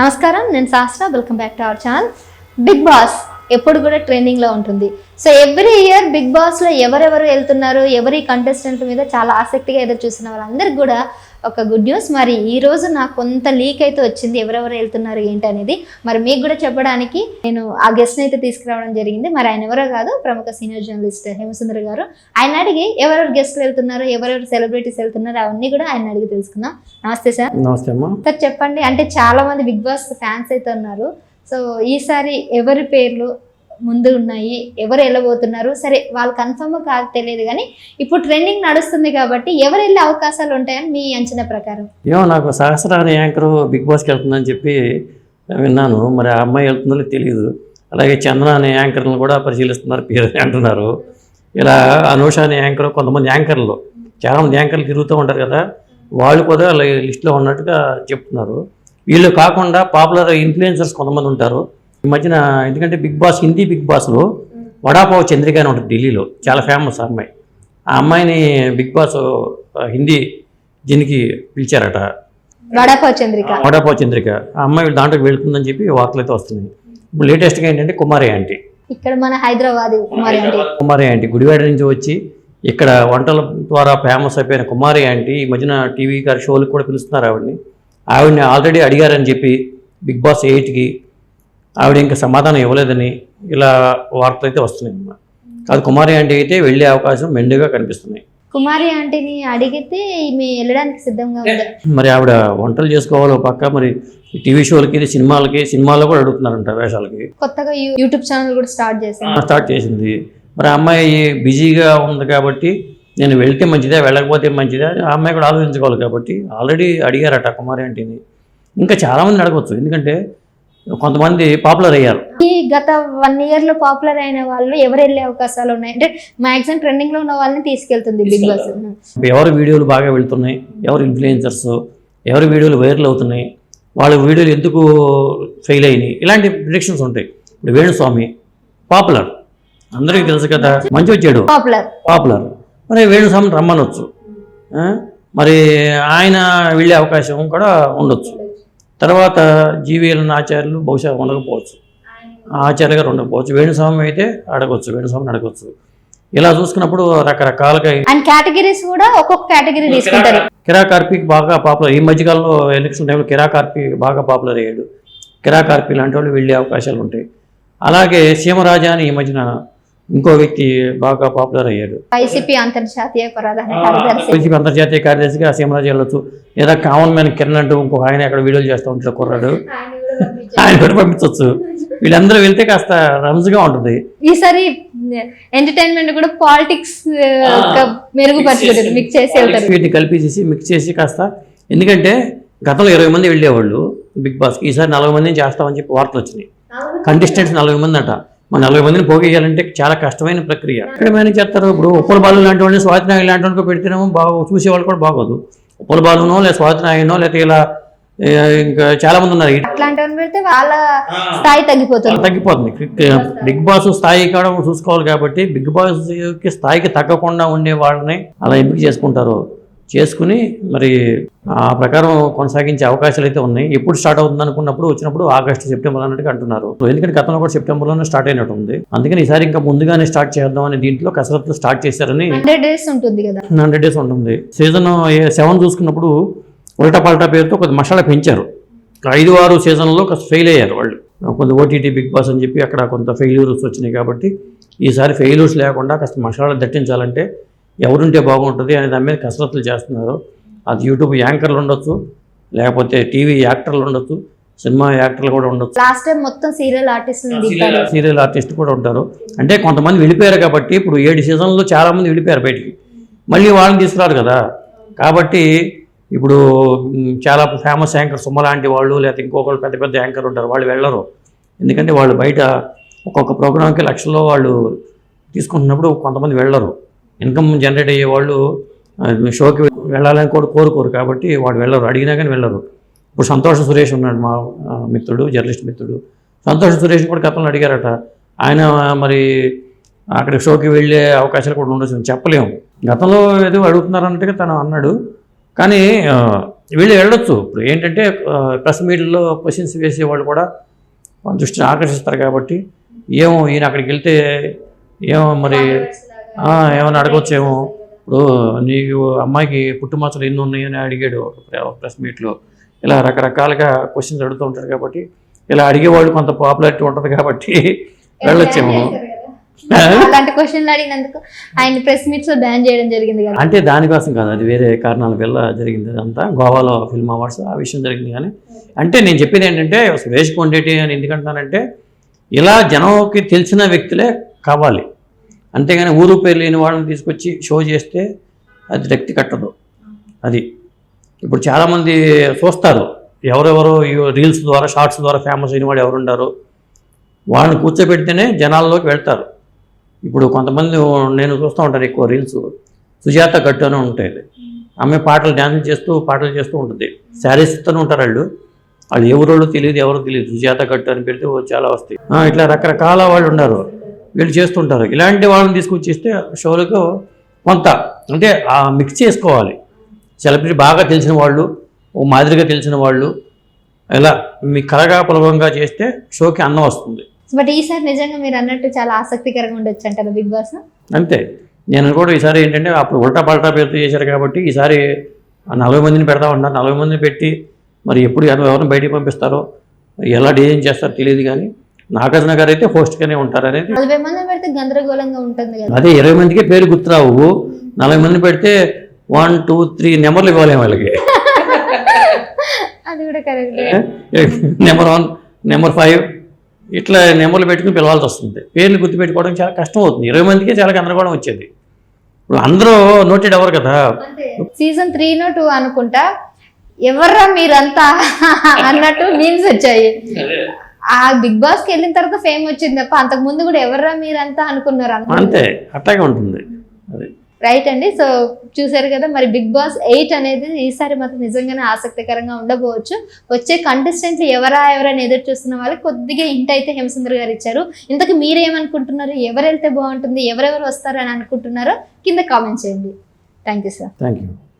నమస్కారం నేను Shastra. Welcome back to our channel Bigg Boss ఎప్పుడు కూడా ట్రెండింగ్లో ఉంటుంది. సో ఎవ్రీ ఇయర్ బిగ్ బాస్లో ఎవరెవరు వెళ్తున్నారు? ఎవరి కంటెస్టెంట్ మీద చాలా ఆసక్తిగా ఎదురు చూసిన వాళ్ళందరికీ కూడా ఒక గుడ్ న్యూస్ మరి ఈ రోజు నాకు కొంత లీక్ అయితే వచ్చింది. ఎవరెవరు వెళ్తున్నారు ఏంటి అనేది. మరి మీకు కూడా చెప్పడానికి నేను ఆ గెస్ట్ అయితే తీసుకురావడం జరిగింది. మరి ఆయన ఎవరో కాదు ప్రముఖ సీనియర్ జర్నలిస్ట్ హేమసుందర్ గారు. ఆయన అడిగి ఎవరెవరు గెస్ట్లు వెళ్తున్నారు ఎవరెవరు సెలబ్రిటీస్ వెళ్తున్నారు అవన్నీ కూడా ఆయన అడిగి తెలుసుకుందాం. నమస్తే సార్. నమస్తే అమ్మా. సార్ చెప్పండి. అంటే చాలా మంది బిగ్ బాస్ ఫ్యాన్స్ అయితే ఉన్నారు. సో ఈసారి ఎవరి పేర్లు ముందు ఉన్నాయి ఎవరు వెళ్ళబోతున్నారు? సరే వాళ్ళు కన్ఫర్మ్ కాదు తెలియదు కానీ ఇప్పుడు ట్రెండింగ్ నడుస్తుంది కాబట్టి ఎవరు వెళ్ళే అవకాశాలు ఉంటాయని మీ అంచనా ప్రకారం? ఏమో నాకు సహస్రాన యాంకరు బిగ్ బాస్కి వెళ్తుందని చెప్పి విన్నాను. మరి ఆ అమ్మాయి వెళ్తుందో తెలియదు అలాగే చందన అనే యాంకర్లను కూడా పరిశీలిస్తున్నారు పేరు అంటున్నారు. ఇలా అనూష అనే యాంకర్ కొంతమంది యాంకర్లు చాలామంది యాంకర్లు తిరుగుతూ ఉంటారు కదా వాళ్ళు కూడా లిస్ట్లో ఉన్నట్టుగా చెప్తున్నారు. వీళ్ళు కాకుండా పాపులర్ ఇన్ఫ్లుయెన్సర్స్ కొంతమంది ఉంటారు. ఈ మధ్యన ఎందుకంటే బిగ్ బాస్ హిందీ బిగ్ బాస్లో వడాపావ్ చంద్రిక అని ఉంటుంది ఢిల్లీలో. చాలా ఫేమస్ ఆ అమ్మాయి. ఆ అమ్మాయిని బిగ్ బాస్ హిందీ దీనికి పిలిచారట. వడాపావ్ చంద్రిక. వడాపావ్ చంద్రిక. ఆ అమ్మాయి దాంట్లోకి వెళ్తుందని చెప్పి వార్తలు అయితే వస్తున్నాయి. ఇప్పుడు లేటెస్ట్గా ఏంటంటే కుమారి ఆంటీ. ఇక్కడ మన హైదరాబాద్ కుమారి అంటే కుమారి ఆంటీ గుడివాడ నుంచి వచ్చి ఇక్కడ వంటల ద్వారా ఫేమస్ అయిపోయిన కుమారి ఆంటీ ఈ మధ్యన టీవీ గారి షోలకు కూడా పిలుస్తున్నారు ఆవిడని. ఆవిడని ఆల్రెడీ అడిగారని చెప్పి బిగ్ బాస్ ఎయిట్కి ఆవిడ ఇంకా సమాధానం ఇవ్వలేదని ఇలా వార్తలు అయితే వస్తున్నాయి అన్నమాట. అది కుమారి ఆంటీ అయితే వెళ్ళే అవకాశం మెండుగా కనిపిస్తున్నాయి. కుమారి ఆంటీని అడిగితే ఈమె వెళ్ళడానికి సిద్ధంగా ఉంది? మరి ఆవిడ వంటలు చేసుకోవాలి పక్క మరి టీవీ షోలకి సినిమాలకి సినిమాల్లో కూడా అడుగుతున్నారంట వేషాలకి. కొత్తగా యూ- యూట్యూబ్ ఛానల్ కూడా స్టార్ట్ చేసింది. స్టార్ట్ చేసింది. మరి ఆ అమ్మాయి బిజీగా ఉంది కాబట్టి నేను వెళ్తే మంచిదా వెళ్ళకపోతే మంచిదా ఆ అమ్మాయి కూడా ఆలోచించుకోవాలి కాబట్టి ఆల్రెడీ అడిగారట కుమారి ఆంటీని. ఇంకా చాలామంది అడగవచ్చు ఎందుకంటే కొంతమంది పాపులర్ అయ్యారు. ఈ గత వన్ ఇయర్లో పాపులర్ అయిన వాళ్ళు ఎవరు వెళ్ళే అవకాశాలు ఉన్నాయి? అంటే మాక్సిమం ట్రెండింగ్లో ఉన్న వాళ్ళని తీసుకెళ్తుంది బిగ్ బాస్. ఎవరి వీడియోలు బాగా వెళ్తున్నాయి? ఎవరు ఇన్ఫ్లుయెన్సర్స్? ఎవరి వీడియోలు వైరల్ అవుతున్నాయి? వాళ్ళ వీడియోలు ఎందుకు ఫెయిల్ అయినాయి? ఇలాంటి ప్రిడిక్షన్స్ ఉంటాయి. ఇప్పుడు వేణుస్వామి పాపులర్. అందరికీ తెలుసు కదా మంచి వచ్చాడు. పాపులర్. పాపులర్. మరి వేణుస్వామిని రమ్మనొచ్చు? మరి ఆయన వెళ్ళే అవకాశం కూడా ఉండొచ్చు. తర్వాత జీవీఎల్ ఆచార్యులు బహుశా ఉండకపోవచ్చు ఆ ఆచార్య గారు ఉండకపోవచ్చు. వేణుస్వామి అయితే అడగవచ్చు వేణుస్వామిని అడగవచ్చు ఇలా చూసుకున్నప్పుడు రకరకాలుగా అండ్ కేటగిరీస్ కూడా ఒక్కొక్క కేటగిరీ తీసుకుంటారు. కిరా కార్పిక్ బాగా పాపులర్. ఈ మధ్యకాలంలో ఎలక్షన్ టైంలో కిరా కార్పి బాగా పాపులర్ అయ్యాడు. కిరా కార్పి లాంటి వాళ్ళు వెళ్ళే అవకాశాలు ఉంటాయి. అలాగే సీమరాజా అని ఈ మధ్యన ఇంకో వ్యక్తి బాగా పాపులర్ అయ్యాడు. వైసీపీ అంతర్జాతీయ వైసీపీ అంతర్జాతీయ కార్యదర్శిగా సీమరాజు వెళ్ళొచ్చు లేదా కామన్ మ్యాన్ కిరణ్ అంటూ ఇంకొక ఆయన అక్కడ వీడియోలు చేస్తూ ఉంటాడు కుర్రాడు. ఆయన కూడా పంపించవచ్చు వీళ్ళందరూ వెళ్తే కాస్త రమ్స్గా ఉంటుంది. ఈసారి ఎంటర్టైన్మెంట్ కూడా పాలిటిక్స్ మెరుగుపరుచుకుంటారు మిక్స్ చేసి వీటిని కలిపేసేసి మిక్స్ చేసి కాస్త. ఎందుకంటే గతంలో ఇరవై మంది వెళ్ళేవాళ్ళు బిగ్ బాస్కి. ఈసారి నలభై మందిని చేస్తామని చెప్పి వార్తలు వచ్చినాయి. కంటెస్టెంట్స్ నలభై మంది అట. నలభై మందిని పోగేయాలంటే చాలా కష్టమైన ప్రక్రియ. ఎక్కడ మేనేజ్ చేస్తారు? ఇప్పుడు ఉప్పల బాలు లాంటి వాళ్ళని స్వాతి నాయుడు లాంటి వాళ్ళకి పెడితేనేమో బాగా చూసేవాళ్ళు కూడా బాగోదు. ఉప్పల బాలునో లేదా స్వాతి నాయుడునో లేకపోతే ఇలా ఇంకా చాలా మంది ఉన్నారు. అట్లాంటి వాళ్ళని పెడితే వాళ్ళ స్థాయి తగ్గిపోతుంది. తగ్గిపోతుంది. బిగ్ బాస్ స్థాయి కూడా చూసుకోవాలి కాబట్టి బిగ్ బాస్కి స్థాయికి తగ్గకుండా ఉండే వాళ్ళని అలా ఎంపిక చేసుకుంటారు. చేసుకుని మరి ఆ ప్రకారం కొనసాగించే అవకాశాలు అయితే ఉన్నాయి. ఎప్పుడు స్టార్ట్ అవుతుంది అనుకున్నప్పుడు వచ్చినప్పుడు ఆగస్టు సెప్టెంబర్ అన్నట్టుగా అంటున్నారు. ఎందుకంటే గతంలో కూడా సెప్టెంబర్లోనే స్టార్ట్ అయినట్టు ఉంది. అందుకని ఈసారి ఇంకా ముందుగానే స్టార్ట్ చేద్దాం అని దీంట్లో కసరత్తు స్టార్ట్ చేశారని హండ్రెడ్ డేస్ ఉంటుంది కదా. హండ్రెడ్ డేస్ ఉంటుంది. సీజన్ సెవెన్ చూసుకున్నప్పుడు ఉల్టా పల్టా పేరుతో కొద్ది మసాలా పెంచారు. ఐదు ఆరు సీజన్లో కాస్త ఫెయిల్ అయ్యారు వాళ్ళు. కొంత ఓటీటీ బిగ్ బాస్ అని చెప్పి అక్కడ కొంత ఫెయిల్యూర్స్ వచ్చినాయి కాబట్టి ఈసారి ఫెయిల్యూర్స్ లేకుండా కాస్త మసాలా దట్టించాలంటే ఎవరుంటే బాగుంటుంది అనే దాని మీద కసరత్తులు చేస్తున్నారు. అది యూట్యూబ్ యాంకర్లు ఉండొచ్చు లేకపోతే టీవీ యాక్టర్లు ఉండొచ్చు సినిమా యాక్టర్లు కూడా ఉండొచ్చు. లాస్ట్ టైం మొత్తం సీరియల్ ఆర్టిస్ట్. సీరియల్ ఆర్టిస్ట్ కూడా ఉంటారు. అంటే కొంతమంది వెళ్ళిపోయారు కాబట్టి ఇప్పుడు ఏడు సీజన్లో చాలామంది వెళ్ళిపోయారు బయటికి. మళ్ళీ వాళ్ళని తీసుకురారు కదా. కాబట్టి ఇప్పుడు చాలా ఫేమస్ యాంకర్ సుమ లాంటి వాళ్ళు లేకపోతే ఇంకొకరు పెద్ద పెద్ద యాంకర్ ఉంటారు వాళ్ళు వెళ్ళరు. ఎందుకంటే వాళ్ళు బయట ఒక్కొక్క ప్రోగ్రామ్కి లక్షల్లో వాళ్ళు తీసుకుంటున్నప్పుడు కొంతమంది వెళ్ళరు. ఇన్కమ్ జనరేట్ అయ్యే వాళ్ళు షోకి వెళ్ళాలని కూడా కోరుకోరు కాబట్టి వాడు వెళ్ళరు. అడిగినా కానీ వెళ్ళరు. ఇప్పుడు సంతోష సురేష్ ఉన్నాడు మా మిత్రుడు జర్నలిస్ట్ మిత్రుడు. సంతోష్ సురేష్ కూడా గతంలో అడిగారట. ఆయన మరి అక్కడ షోకి వెళ్ళే అవకాశాలు కూడా ఉండొచ్చు చెప్పలేము. గతంలో ఏదో అడుగుతున్నారన్నట్టుగా తను అన్నాడు. కానీ వీళ్ళు వెళ్ళొచ్చు. ఇప్పుడు ఏంటంటే ప్రెస్ మీట్లో క్వశ్చన్స్ వేసే వాళ్ళు కూడా దృష్టిని ఆకర్షిస్తారు కాబట్టి ఏమో ఈయన అక్కడికి వెళ్తే ఏమో మరి ఏమైనా అడగొచ్చేమో. ఇప్పుడు నీకు అమ్మాయికి పుట్టుమచ్చలు ఎన్ని ఉన్నాయని అడిగాడు ప్రెస్ మీట్లో. ఇలా రకరకాలుగా క్వశ్చన్స్ అడుగుతూ ఉంటారు కాబట్టి ఇలా అడిగేవాళ్ళు కొంత పాపులారిటీ ఉంటుంది కాబట్టి వెళ్ళొచ్చేమో. అలాంటి క్వశ్చన్లు అడిగినందుకు ఆయన ప్రెస్ మీట్స్ బ్యాన్ చేయడం జరిగింది కదా. అంటే దానికోసం కాదు అది వేరే కారణాల వల్ల జరిగింది అదంతా. గోవాలో ఫిల్మ్ అవార్డ్స్ ఆ విషయం జరిగింది కానీ అంటే నేను చెప్పేది ఏంటంటే సురేష్ కొండేటి అని ఎందుకంటున్నానంటే ఇలా జనంకి తెలిసిన వ్యక్తులే కావాలి. అంతేగాని ఊరు పేరు లేని వాళ్ళని తీసుకొచ్చి షో చేస్తే అది రక్తి కట్టదు. అది ఇప్పుడు చాలామంది చూస్తారు ఎవరెవరు రీల్స్ ద్వారా షార్ట్స్ ద్వారా ఫేమస్ అయిన వాడు ఎవరుండారు వాళ్ళని కూర్చోబెడితేనే జనాల్లోకి వెళ్తారు. ఇప్పుడు కొంతమంది నేను చూస్తూ ఉంటాను ఎక్కువ రీల్స్ సుజాత గట్టు అని ఉంటుంది. ఆమె పాటలు డ్యాన్స్ చేస్తూ పాటలు చేస్తూ ఉంటుంది. శారీస్ ఇస్తూనే ఉంటారు వాళ్ళు. వాళ్ళు ఎవరోళ్ళు తెలియదు ఎవరో తెలియదు సుజాత గట్టు అని పెడితే చాలా వస్తాయి. ఇట్లా రకరకాల వాళ్ళు ఉన్నారు. వీళ్ళు చేస్తుంటారు. ఇలాంటి వాళ్ళని తీసుకొచ్చేస్తే షోలకు కొంత అంటే ఆ మిక్స్ చేసుకోవాలి. సెలబ్రిటీ బాగా తెలిసిన వాళ్ళు ఓ మాదిరిగా తెలిసిన వాళ్ళు ఇలా మీ కలగా పొలవంగా చేస్తే షోకి అన్నం వస్తుంది. బట్ ఈసారి నిజంగా మీరు అన్నట్టు చాలా ఆసక్తికరంగా ఉండొచ్చు అంటారు బిగ్ బాస్? అంతే. నేను కూడా ఈసారి ఏంటంటే అప్పుడు ఉల్టా పల్టా పేరుతో చేశారు కాబట్టి ఈసారి నలభై మందిని పెడతా ఉన్నారు. నలభై మందిని పెట్టి మరి ఎప్పుడు ఎవరు ఎవరిని బయటికి పంపిస్తారో ఎలా డిజైన్ చేస్తారో తెలియదు కానీ నాగార్జున గారు అయితే హోస్ట్గానే ఉంటారు అనేది నలభై మంది పెడితే గందరగోళంగా ఉంటుంది కదా. అదే ఇరవై మందికి పేరు గుర్తురావు. నలభై మంది పెడితే వన్ టూ త్రీ నెంబర్లు ఇవ్వాలి వాళ్ళకి. అది కూడా correct number one number five ఇట్లా నెంబర్లు పెట్టుకుని పిలవాల్సి వస్తుంది. పేర్లు గుర్తుపెట్టుకోవడం చాలా కష్టం అవుతుంది. ఇరవై మందికి చాలా గందరగోళం వచ్చేది. ఇప్పుడు అందరూ నోటెడ్ ఎవరు కదా? సీజన్ త్రీ నో టూ అనుకుంటా. ఎవర్రా మీరంతా అన్నట్టు మీమ్స్ వచ్చాయి. ఆ బిగ్ బాస్కి వెళ్ళిన తర్వాత ఫేమ్ వచ్చింది తప్ప అంతకు ముందు కూడా ఎవర్రా మీరంతా అనుకున్నారు. అంతే? అట్లాగే ఉంటుంది. అది. రైట్ అండి. సో చూసారు కదా మరి బిగ్ బాస్ ఎయిట్ అనేది ఈసారి మాత్రం నిజంగానే ఆసక్తికరంగా ఉండబోవచ్చు. వచ్చే కంటెస్టెంట్లు ఎవరా ఎవరైనా ఎదురు చూస్తున్న వాళ్ళకి కొద్దిగా ఇంట్ అయితే హేమసుందర్ గారు ఇచ్చారు. ఇంతకు మీరేమనుకుంటున్నారు? ఎవరు వెళ్తే బాగుంటుంది? ఎవరెవరు వస్తారు అని అనుకుంటున్నారో కింద కామెంట్ చేయండి. Thank you sir thank you